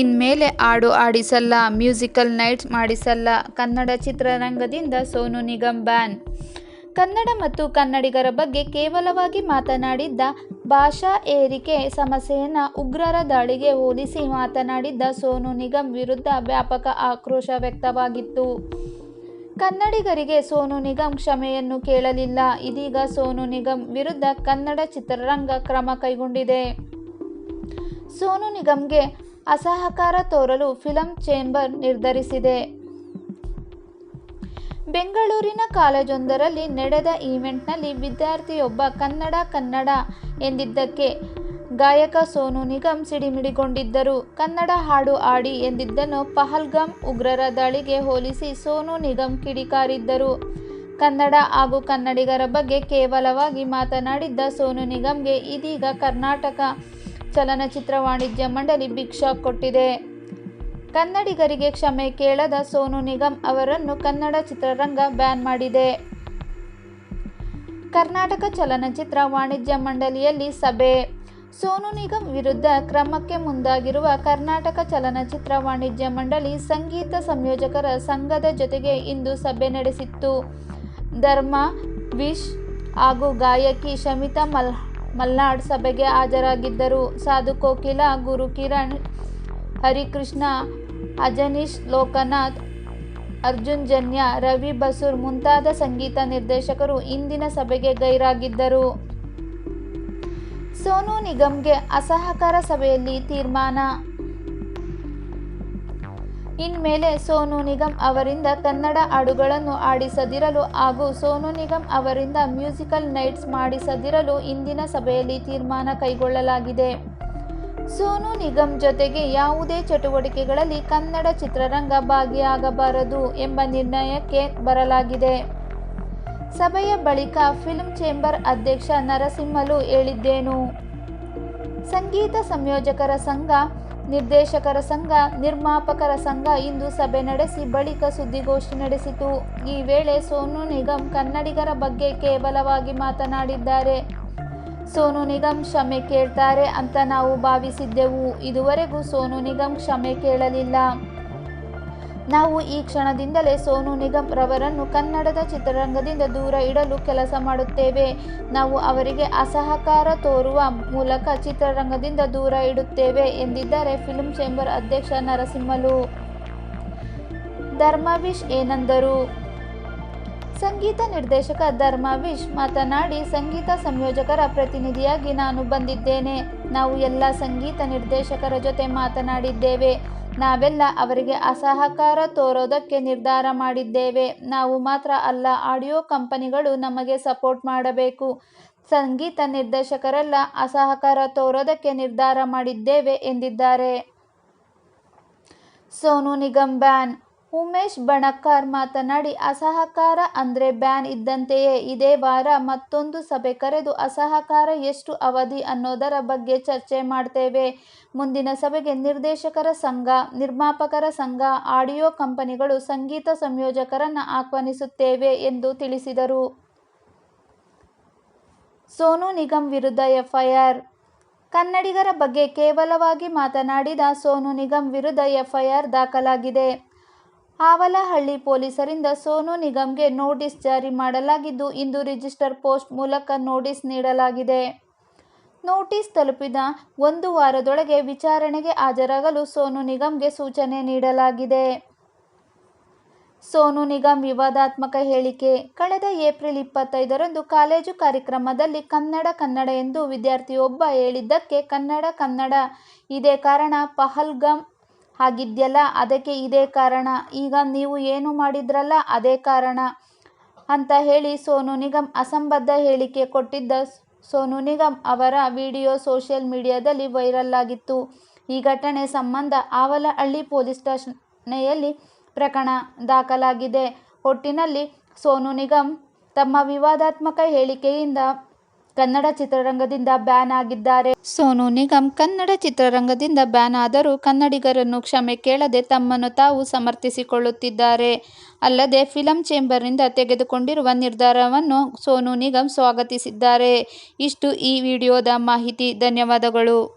ಇನ್ಮೇಲೆ ಹಾಡು ಆಡಿಸಲ್ಲ ಮ್ಯೂಸಿಕಲ್ ನೈಟ್ಸ್ ಮಾಡಿಸಲ್ಲ, ಕನ್ನಡ ಚಿತ್ರರಂಗದಿಂದ ಸೋನು ನಿಗಮ್ ಬ್ಯಾನ್ ಕನ್ನಡ ಮತ್ತು ಕನ್ನಡಿಗರ ಬಗ್ಗೆ ಕೇವಲವಾಗಿ ಮಾತನಾಡಿದ್ದ, ಭಾಷಾ ಏರಿಕೆ ಸಮಸ್ಯೆಯನ್ನು ಉಗ್ರರ ದಾಳಿಗೆ ಹೋಲಿಸಿ ಮಾತನಾಡಿದ್ದ ಸೋನು ನಿಗಮ್ ವಿರುದ್ಧ ವ್ಯಾಪಕ ಆಕ್ರೋಶ ವ್ಯಕ್ತವಾಗಿತ್ತು. ಕನ್ನಡಿಗರಿಗೆ ಸೋನು ನಿಗಮ್ ಕ್ಷಮೆಯನ್ನು ಕೇಳಲಿಲ್ಲ. ಇದೀಗ ಸೋನು ನಿಗಮ್ ವಿರುದ್ಧ ಕನ್ನಡ ಚಿತ್ರರಂಗ ಕ್ರಮ ಕೈಗೊಂಡಿದೆ. ಸೋನು ನಿಗಮ್ಗೆ ಅಸಹಕಾರ ತೋರಲು ಫಿಲಂ ಚೇಂಬರ್ ನಿರ್ಧರಿಸಿದೆ. ಬೆಂಗಳೂರಿನ ಕಾಲೇಜೊಂದರಲ್ಲಿ ನಡೆದ ಈವೆಂಟ್ನಲ್ಲಿ ವಿದ್ಯಾರ್ಥಿಯೊಬ್ಬ ಕನ್ನಡ ಕನ್ನಡ ಎಂದಿದ್ದಕ್ಕೆ ಗಾಯಕ ಸೋನು ನಿಗಮ್ ಸಿಡಿಮಿಡಿಗೊಂಡಿದ್ದರು. ಕನ್ನಡ ಹಾಡು ಹಾಡಿ ಎಂದಿದ್ದನ್ನು ಪಹಲ್ಗಾಮ್ ಉಗ್ರರ ದಾಳಿಗೆ ಹೋಲಿಸಿ ಸೋನು ನಿಗಮ್ ಕಿಡಿಕಾರಿದ್ದರು. ಕನ್ನಡ ಹಾಗೂ ಕನ್ನಡಿಗರ ಬಗ್ಗೆ ಕೇವಲವಾಗಿ ಮಾತನಾಡಿದ್ದ ಸೋನು ನಿಗಮ್ಗೆ ಇದೀಗ ಕರ್ನಾಟಕ ಚಲನಚಿತ್ರ ವಾಣಿಜ್ಯ ಮಂಡಳಿ ಶಾಕ್ ಕೊಟ್ಟಿದೆ. ಕನ್ನಡಿಗರಿಗೆ ಕ್ಷಮೆ ಕೇಳದ ಸೋನು ನಿಗಮ್ ಅವರನ್ನು ಕನ್ನಡ ಚಿತ್ರರಂಗ ಬ್ಯಾನ್ ಮಾಡಿದೆ. ಕರ್ನಾಟಕ ಚಲನಚಿತ್ರ ವಾಣಿಜ್ಯ ಮಂಡಳಿಯಲ್ಲಿ ಸಭೆ ಸೋನು ನಿಗಮ್ ವಿರುದ್ಧ ಕ್ರಮಕ್ಕೆ ಮುಂದಾಗಿರುವ ಕರ್ನಾಟಕ ಚಲನಚಿತ್ರ ವಾಣಿಜ್ಯ ಮಂಡಳಿ ಸಂಗೀತ ಸಂಯೋಜಕರ ಸಂಘದ ಜೊತೆಗೆ ಇಂದು ಸಭೆ ನಡೆಸಿತ್ತು. ಧರ್ಮ, ವಿಶ್ ಹಾಗೂ ಗಾಯಕಿ ಶಮಿತಾ ಮಲ್ನಾಡ್ ಸಭೆಗೆ ಹಾಜರಾಗಿದ್ದರು. ಸಾಧು ಕೋಕಿಲ, ಗುರುಕಿರಣ್, ಹರಿಕೃಷ್ಣ, ಅಜನೀಶ್ ಲೋಕನಾಥ್, ಅರ್ಜುನ್ ಜನ್ಯ, ರವಿ ಬಸೂರ್ ಮುಂತಾದ ಸಂಗೀತ ನಿರ್ದೇಶಕರು ಇಂದಿನ ಸಭೆಗೆ ಗೈರಾಗಿದ್ದರು. ಸೋನು ನಿಗಮ್ಗೆ ಅಸಹಕಾರ ಸಭೆಯಲ್ಲಿ ತೀರ್ಮಾನ ಇನ್ಮೇಲೆ ಸೋನು ನಿಗಮ್ ಅವರಿಂದ ಕನ್ನಡ ಹಾಡುಗಳನ್ನು ಆಡಿಸದಿರಲು ಹಾಗೂ ಸೋನು ನಿಗಮ್ ಅವರಿಂದ ಮ್ಯೂಸಿಕಲ್ ನೈಟ್ಸ್ ಮಾಡಿಸದಿರಲು ಇಂದಿನ ಸಭೆಯಲ್ಲಿ ತೀರ್ಮಾನ ಕೈಗೊಳ್ಳಲಾಗಿದೆ. ಸೋನು ನಿಗಮ್ ಜೊತೆಗೆ ಯಾವುದೇ ಚಟುವಟಿಕೆಗಳಲ್ಲಿ ಕನ್ನಡ ಚಿತ್ರರಂಗ ಭಾಗಿಯಾಗಬಾರದು ಎಂಬ ನಿರ್ಣಯಕ್ಕೆ ಬರಲಾಗಿದೆ. ಸಭೆಯ ಬಳಿಕ ಫಿಲ್ಮ್ ಚೇಂಬರ್ ಅಧ್ಯಕ್ಷ ನರಸಿಂಹಲು ಹೇಳಿದ್ದೇನು? ಸಂಗೀತ ಸಂಯೋಜಕರ ಸಂಘ, ನಿರ್ದೇಶಕರ ಸಂಘ, ನಿರ್ಮಾಪಕರ ಸಂಘ ಇಂದು ಸಭೆ ನಡೆಸಿ ಬಳಿಕ ಸುದ್ದಿಗೋಷ್ಠಿ ನಡೆಸಿತು. ಈ ವೇಳೆ ಸೋನು ನಿಗಮ್ ಕನ್ನಡಿಗರ ಬಗ್ಗೆ ಕೇವಲವಾಗಿ ಮಾತನಾಡಿದ್ದಾರೆ. ಸೋನು ನಿಗಮ್ ಕ್ಷಮೆ ಕೇಳ್ತಾರೆ ಅಂತ ನಾವು ಭಾವಿಸಿದ್ದೆವು. ಇದುವರೆಗೂ ಸೋನು ನಿಗಮ್ ಕ್ಷಮೆ ಕೇಳಲಿಲ್ಲ. ನಾವು ಈ ಕ್ಷಣದಿಂದಲೇ ಸೋನು ನಿಗಮ್ ರವರನ್ನು ಕನ್ನಡದ ಚಿತ್ರರಂಗದಿಂದ ದೂರ ಇಡಲು ಕೆಲಸ ಮಾಡುತ್ತೇವೆ. ನಾವು ಅವರಿಗೆ ಅಸಹಕಾರ ತೋರುವ ಮೂಲಕ ಚಿತ್ರರಂಗದಿಂದ ದೂರ ಇಡುತ್ತೇವೆ ಎಂದಿದ್ದಾರೆ ಫಿಲ್ಮ್ ಚೇಂಬರ್ ಅಧ್ಯಕ್ಷ ನರಸಿಂಹಲು. ಧರ್ಮವಿಶ್ ಏನಂದರು? ಸಂಗೀತ ನಿರ್ದೇಶಕ ಧರ್ಮವಿಶ್ ಮಾತನಾಡಿ, ಸಂಗೀತ ಸಂಯೋಜಕರ ಪ್ರತಿನಿಧಿಯಾಗಿ ನಾನು ಬಂದಿದ್ದೇನೆ. ನಾವು ಎಲ್ಲ ಸಂಗೀತ ನಿರ್ದೇಶಕರ ಜೊತೆ ಮಾತನಾಡಿದ್ದೇವೆ. ನಾವೆಲ್ಲ ಅವರಿಗೆ ಅಸಹಕಾರ ತೋರೋದಕ್ಕೆ ನಿರ್ಧಾರ ಮಾಡಿದ್ದೇವೆ. ನಾವು ಮಾತ್ರ ಅಲ್ಲ, ಆಡಿಯೋ ಕಂಪನಿಗಳು ನಮಗೆ ಸಪೋರ್ಟ್ ಮಾಡಬೇಕು. ಸಂಗೀತ ನಿರ್ದೇಶಕರೆಲ್ಲ ಅಸಹಕಾರ ತೋರೋದಕ್ಕೆ ನಿರ್ಧಾರ ಮಾಡಿದ್ದೇವೆ ಎಂದಿದ್ದಾರೆ. ಸೋನು ನಿಗಮ್ ಬ್ಯಾನ್ ಉಮೇಶ್ ಬಣಕಾರ್ ಮಾತನಾಡಿ, ಅಸಹಕಾರ ಅಂದ್ರೆ ಬ್ಯಾನ್ ಇದ್ದಂತೆಯೇ. ಇದೇ ವಾರ ಮತ್ತೊಂದು ಸಭೆ ಕರೆದು ಅಸಹಕಾರ ಎಷ್ಟು ಅವಧಿ ಅನ್ನೋದರ ಬಗ್ಗೆ ಚರ್ಚೆ ಮಾಡ್ತೇವೆ. ಮುಂದಿನ ಸಭೆಗೆ ನಿರ್ದೇಶಕರ ಸಂಘ, ನಿರ್ಮಾಪಕರ ಸಂಘ, ಆಡಿಯೋ ಕಂಪನಿಗಳು, ಸಂಗೀತ ಸಂಯೋಜಕರನ್ನು ಆಹ್ವಾನಿಸುತ್ತೇವೆ ಎಂದು ತಿಳಿಸಿದರು. ಸೋನು ನಿಗಮ್ ವಿರುದ್ಧ ಎಫ್ಐಆರ್ ಕನ್ನಡಿಗರ ಬಗ್ಗೆ ಕೇವಲವಾಗಿ ಮಾತನಾಡಿದ ಸೋನು ನಿಗಮ್ ವಿರುದ್ಧ ಎಫ್ಐಆರ್ ದಾಖಲಾಗಿದೆ. ಅವಲಹಳ್ಳಿ ಪೊಲೀಸರಿಂದ ಸೋನು ನಿಗಮ್ಗೆ ನೋಟಿಸ್ ಜಾರಿ ಮಾಡಲಾಗಿದ್ದು, ಇಂದು ರಿಜಿಸ್ಟರ್ ಪೋಸ್ಟ್ ಮೂಲಕ ನೋಟಿಸ್ ನೀಡಲಾಗಿದೆ. ನೋಟಿಸ್ ತಲುಪಿದ ಒಂದು ವಾರದೊಳಗೆ ವಿಚಾರಣೆಗೆ ಹಾಜರಾಗಲು ಸೋನು ನಿಗಮ್ಗೆ ಸೂಚನೆ ನೀಡಲಾಗಿದೆ. ಸೋನು ನಿಗಮ್ ವಿವಾದಾತ್ಮಕ ಹೇಳಿಕೆ ಕಳೆದ ಏಪ್ರಿಲ್ ಇಪ್ಪತ್ತೈದರಂದು ಕಾಲೇಜು ಕಾರ್ಯಕ್ರಮದಲ್ಲಿ ಕನ್ನಡ ಕನ್ನಡ ಎಂದು ವಿದ್ಯಾರ್ಥಿಯೊಬ್ಬ ಹೇಳಿದ್ದಕ್ಕೆ ಕನ್ನಡ ಕನ್ನಡ ಇದೇ ಕಾರಣ ಪಹಲ್ಗಾಮ್ ಆಗಿದ್ಯಲ್ಲ ಅದಕ್ಕೆ ಇದೇ ಕಾರಣ, ಈಗ ನೀವು ಏನು ಮಾಡಿದ್ರಲ್ಲ ಅದೇ ಕಾರಣ ಅಂತ ಹೇಳಿ ಸೋನು ನಿಗಮ್ ಅಸಂಬದ್ಧ ಹೇಳಿಕೆ ಕೊಟ್ಟಿದ್ದ ಸೋನು ನಿಗಮ್ ಅವರ ವಿಡಿಯೋ ಸೋಷಿಯಲ್ ಮೀಡಿಯಾದಲ್ಲಿ ವೈರಲ್ ಆಗಿತ್ತು. ಈ ಘಟನೆ ಸಂಬಂಧ ಆವಲಹಳ್ಳಿ ಪೊಲೀಸ್ ಸ್ಟೇಷನೆಯಲ್ಲಿ ಪ್ರಕರಣ ದಾಖಲಾಗಿದೆ. ಒಟ್ಟಿನಲ್ಲಿ ಸೋನು ನಿಗಮ್ ತಮ್ಮ ವಿವಾದಾತ್ಮಕ ಹೇಳಿಕೆಯಿಂದ ಕನ್ನಡ ಚಿತ್ರರಂಗದಿಂದ ಬ್ಯಾನ್ ಆಗಿದ್ದಾರೆ. ಸೋನು ನಿಗಮ್ ಕನ್ನಡ ಚಿತ್ರರಂಗದಿಂದ ಬ್ಯಾನ್ ಆದರೂ ಕನ್ನಡಿಗರನ್ನು ಕ್ಷಮೆ ಕೇಳದೆ ತಮ್ಮನ್ನು ತಾವು ಸಮರ್ಥಿಸಿಕೊಳ್ಳುತ್ತಿದ್ದಾರೆ. ಅಲ್ಲದೆ ಫಿಲಂ ಚೇಂಬರ್ನಿಂದ ತೆಗೆದುಕೊಂಡಿರುವ ನಿರ್ಧಾರವನ್ನು ಸೋನು ನಿಗಮ್ ಸ್ವಾಗತಿಸಿದ್ದಾರೆ. ಇಷ್ಟು ಈ ವಿಡಿಯೋದ ಮಾಹಿತಿ. ಧನ್ಯವಾದಗಳು.